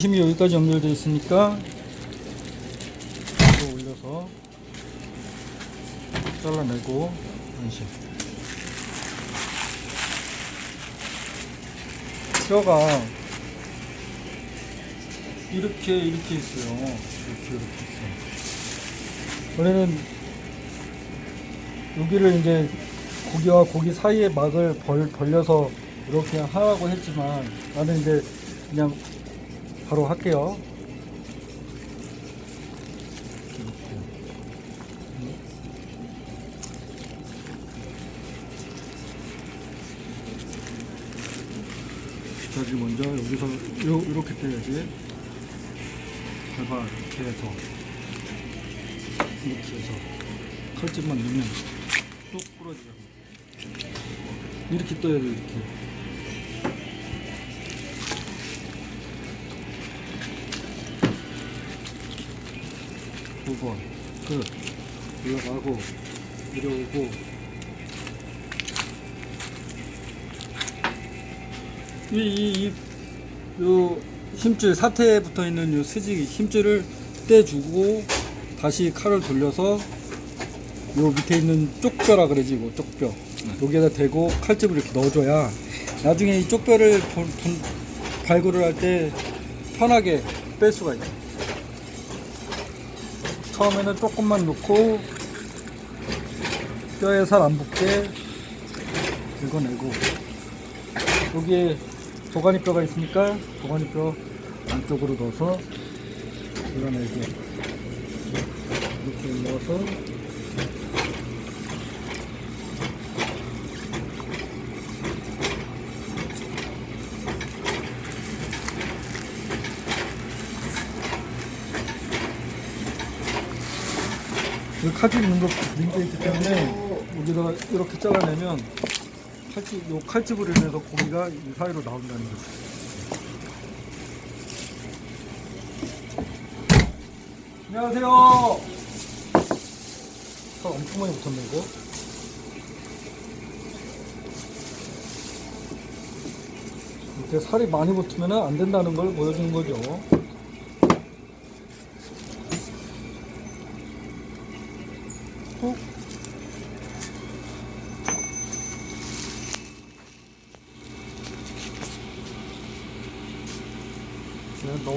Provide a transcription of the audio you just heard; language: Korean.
힘이 여기까지 연결되어 있으니까 이거 올려서 잘라내고 안심 뼈가 이렇게 이렇게 있어요. 이렇게 이렇게 있어요. 원래는 여기를 이제 고기와 고기 사이에 막을 벌, 벌려서 이렇게 하라고 했지만 나는 이제 그냥 바로 할게요. 저기 먼저 여기서 요, 이렇게 떼야지. 봐봐 이렇게 해서 이렇게 해서 칼집만 넣으면 뚝 부러지잖아. 이렇게 떠야 돼 이렇게. 9번 끝 올라가고 내려오고. 이이이 요 힘줄 사태에 붙어 있는 요 스지 힘줄을 떼주고 다시 칼을 돌려서 요 밑에 있는 쪽뼈라 그러지 뭐 쪽뼈. 여기에다 대고 칼집을 이렇게 넣어줘야 나중에 이 쪽뼈를 발굴을 할 때 편하게 뺄 수가 있어. 처음에는 조금만 넣고 뼈에 살 안 붙게 긁어내고. 여기에 도가니 뼈가 있으니까 도가니 뼈 안쪽으로 넣어서 긁어내고. 이렇게 넣어서 칼집 있는 거 문제 있기 때문에 여기다가 이렇게 잘라내면 칼집 요 칼집으로 인해서 고기가 이 사이로 나온다는 거죠. 안녕하세요. 살 엄청 많이 붙었네 이거. 이렇게 살이 많이 붙으면 안 된다는 걸 보여주는 거죠. bu Şöyle dovan